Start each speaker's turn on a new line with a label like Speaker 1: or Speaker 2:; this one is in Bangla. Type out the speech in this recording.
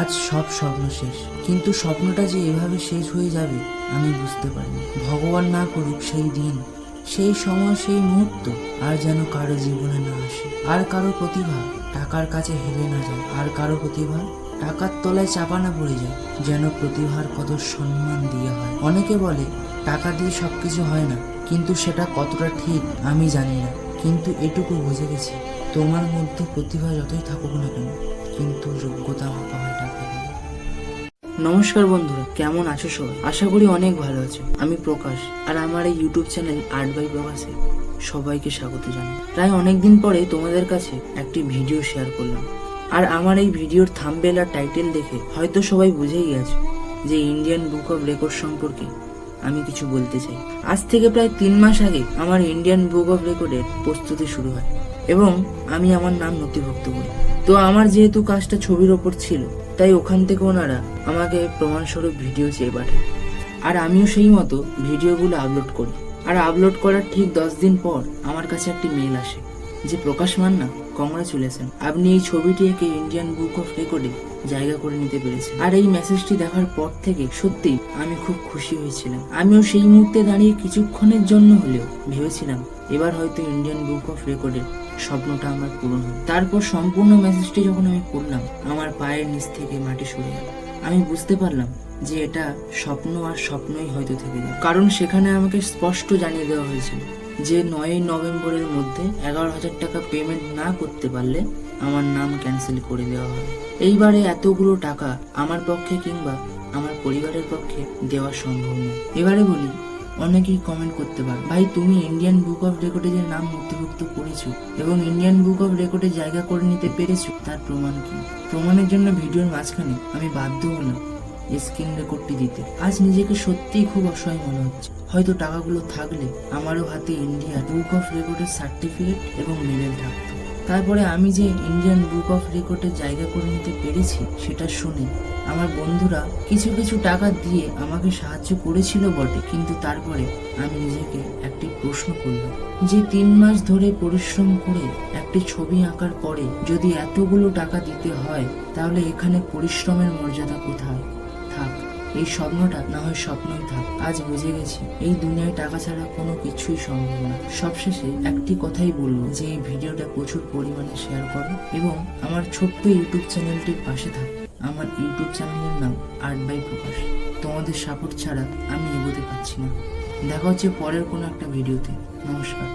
Speaker 1: আজ সব স্বপ্ন শেষ। কিন্তু স্বপ্নটা যে এভাবে শেষ হয়ে যাবে, আমি বুঝতে পারিনি। ভগবান না করুক সেই দিন, সেই সময়, সেই মুহূর্ত আর যেন কারও জীবনে না আসে। আর কারও প্রতিভা টাকার কাছে হেরে না যায়। আর কারও প্রতিভা টাকার তলায় চাপা না পড়ে যায়, যেন প্রতিভার কত সম্মান দিয়ে হয়। অনেকে বলে, টাকা দিয়ে সব কিছু হয় না, কিন্তু সেটা কতটা ঠিক আমি জানি না। কিন্তু এটুকু বুঝে গেছি, তোমার মধ্যে প্রতিভা যতই থাকুক না কেন, কিন্তু যোগ্যতা হয়। নমস্কার বন্ধুরা, কেমন আছো সবাই? আশা করি অনেক ভালো আছো। আমি প্রকাশ, আর আমার এই ইউটিউব চ্যানেল আর্ট বাই প্রকাশে সবাইকে স্বাগত জানাই। প্রায় অনেক দিন পরে তোমাদের কাছে একটি ভিডিও শেয়ার করলাম। আর আমার এই ভিডিওর থাম্বেল আর টাইটেল দেখে হয়তো সবাই বুঝেই গেছো যে ইন্ডিয়ান বুক অফ রেকর্ড সম্পর্কে আমি কিছু বলতে চাই। আজ থেকে প্রায় তিন মাস আগে আমার ইন্ডিয়ান বুক অফ রেকর্ডের প্রস্তুতি শুরু হয়, এবং আমি আমার নাম নথিভুক্ত করি। তো আমার যেহেতু কাজটা ছবির ওপর ছিল তাই ওখান থেকে ওনারা আমাকে প্রমাণস্বরূপ ভিডিও চেয়ে পাঠায়। আর আমিও সেই মতো ভিডিওগুলো আপলোড করি। আর আপলোড করার ঠিক দশ দিন পর আমার কাছে একটি মেল আসে যে, প্রকাশ মান্না কংগ্রাচুলেশন আপনি এই ছবিটি একে ইন্ডিয়ান বুক অফ রেকর্ডে জায়গা করে নিতে পেরেছে আর এই মেসেজটি দেখার পর থেকে সত্যি আমি খুব খুশি হয়েছিলাম। আমিও সেই মুহূর্তে দাঁড়িয়ে কিছুক্ষণের জন্য হলেও ভেবেছিলাম, এবার হয়তো ইন্ডিয়ান বুক অফ রেকর্ডের স্বপ্নটা আমার পূরণ হবে। তারপর সম্পূর্ণ মেসেজটি যখন আমি পড়লাম, আমার পায়ের নিচ থেকে মাটি সরে গেল। আমি বুঝতে পারলাম যে এটা স্বপ্ন আর স্বপ্নই হয়তো থেকে যাবে। কারণ সেখানে আমাকে স্পষ্ট জানিয়ে দেওয়া হয়েছিল যে নয়ই নভেম্বরের মধ্যে এগারো হাজার টাকা পেমেন্ট না করতে পারলে আমার নাম ক্যান্সেল করে দেওয়া হবে এইবারে এতগুলো টাকা আমার পক্ষে কিংবা আমার পরিবারের পক্ষে দেওয়া সম্ভব নয়। এবারে বলি, অনেকেই কমেন্ট করতে পারে, ভাই, তুমি ইন্ডিয়ান বুক অফ রেকর্ডে যে নাম নথিভুক্ত করেছ এবং ইন্ডিয়ান বুক অফ রেকর্ডে জায়গা করে নিতে পেরেছ, তার প্রমাণ কি? প্রমাণের জন্য ভিডিওর মাঝখানে আমি বাধ্য হলাম। স্ক্রিন রেকর্ডটি দিতে। আজ নিজেকে সত্যিই খুব অসহায় মনে হচ্ছে। হয়তো টাকাগুলো থাকলে আমারও হাতে ইন্ডিয়া বুক অফ রেকর্ডের সার্টিফিকেট এবং মেডেল থাকতো। তারপরে আমি যে ইন্ডিয়ান বুক অফ রেকর্ডে জায়গা করে নিতে পেরেছি, সেটা শুনে আমার বন্ধুরা কিছু কিছু টাকা দিয়ে আমাকে সাহায্য করেছিল বটে, কিন্তু তারপরে আমি নিজেকে একটি প্রশ্ন করলাম। যে তিন মাস ধরে পরিশ্রম করে একটি ছবি আঁকার পরে যদি এতগুলো টাকা দিতে হয়, তাহলে এখানে পরিশ্রমের মর্যাদা কোথায়? থাক, এই স্বপ্নটা না হয় স্বপ্নই থাক। আজ বুঝে গেছি, এই দুনিয়ায় টাকা ছাড়া কোনো কিছুই সম্ভব না। সবশেষে একটি কথাই বলব যে, এই ভিডিওটা প্রচুর পরিমাণে শেয়ার করো এবং আমার ছোট্ট ইউটিউব চ্যানেলটির পাশে থাক। আমার ইউটিউব চ্যানেলের নাম আর্ট বাই প্রকাশ তোমাদের সাপোর্ট ছাড়া আমি এগোতে পারছি না। দেখা হচ্ছে পরের কোনো একটা ভিডিওতে। নমস্কার।